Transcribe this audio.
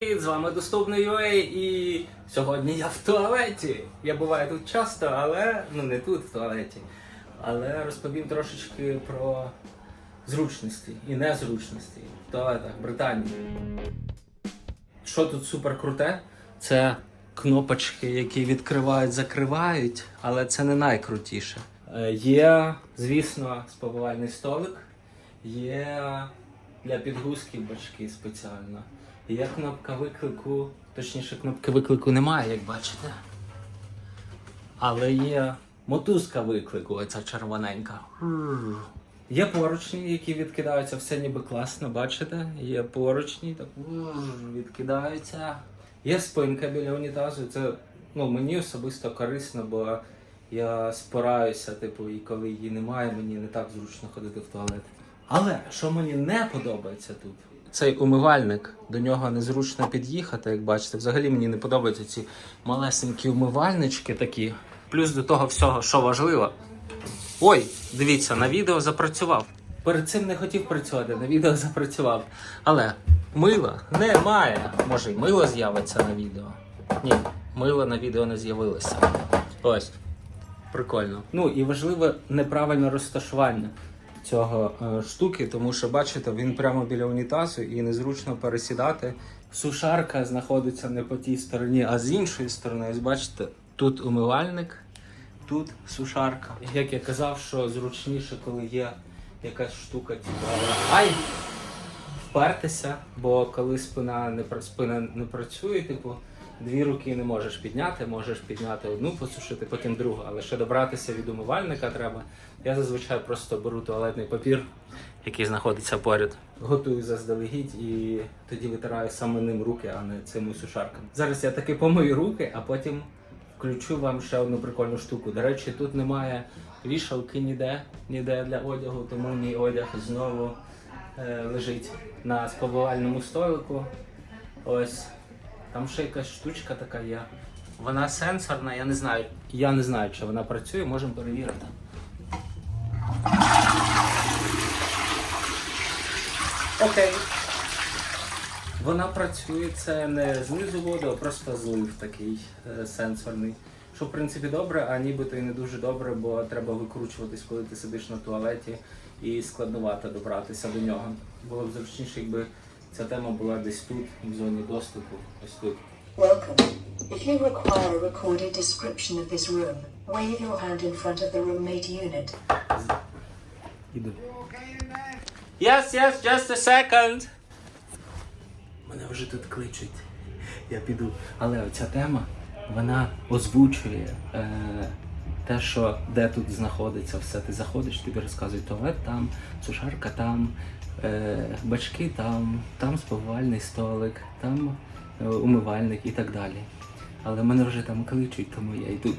Привіт, з вами доступний UA і сьогодні я в туалеті. Я буваю тут часто, але ну не тут в туалеті. Але розповім трошечки про зручності і незручності в туалетах Британії. Що тут супер круте? Це кнопочки, які відкривають, закривають, але це не найкрутіше. Е, Є, звісно, спобувальний столик, є для підгузки бачки спеціально. Є кнопка виклику, точніше, кнопки виклику немає, як бачите. Але є мотузка виклику, оця червоненька. Є поручні, які відкидаються, все ніби класно, бачите? Є поручні, так відкидаються. Є спинка біля унітазу. Це ну, мені особисто корисно, бо я спираюся, типу, і коли її немає, мені не так зручно ходити в туалет. Але що мені не подобається тут? Цей умивальник, до нього незручно під'їхати, як бачите. Взагалі мені не подобаються ці малесенькі умивальнички такі. Плюс до того всього, що важливо. Ой, дивіться, на відео запрацював. Перед цим не хотів працювати, на відео запрацював. Але мила немає. Може, й мило з'явиться на відео. Ні, мило на відео не з'явилося. Ось. Прикольно. Ну і важливе неправильне розташування цього е, штуки, тому що бачите, він прямо біля унітазу і незручно пересідати. Сушарка знаходиться не по тій стороні, а з іншої сторони. Ось бачите, тут умивальник, тут сушарка. Як я казав, що зручніше, коли є якась штука, типу, ай! Впертися, бо коли спина не спина не працює, типу, дві руки не можеш підняти, можеш підняти одну, посушити, потім другу. Але ще добратися від умивальника треба. Я зазвичай просто беру туалетний папір, який знаходиться поряд. Готую заздалегідь і тоді витираю саме ним руки, а не цими сушарками. Зараз я таки помию руки, а потім включу вам ще одну прикольну штуку. До речі, тут немає вішалки ніде, ніде для одягу, тому мій одяг знову е, лежить на спобувальному столику. Ось там ще якась штучка така є. Вона сенсорна, я не знаю. Я не знаю, чи вона працює, можемо перевірити. Окей. Вона працює, це не знизу воду, а просто злив такий е, сенсорний. Що в принципі добре, а нібито і не дуже добре, бо треба викручуватись, коли ти сидиш на туалеті, і складновато добратися до нього. Було б зручніше, якби ця тема була десь тут, в зоні доступу, ось тут. Welcome. If you require a recorded description of this room, wave your hand in front of the roommate unit. Іду. Yes, yes, just a second. Мене вже тут кличуть. Я піду. Але оця тема, вона озвучує е, те, що де тут знаходиться все. Ти заходиш, тобі розказують туалет там, сушарка там, е, бачки там, там спивальний столик, там е, умивальник і так далі. Але мене вже там кличуть, тому я йду.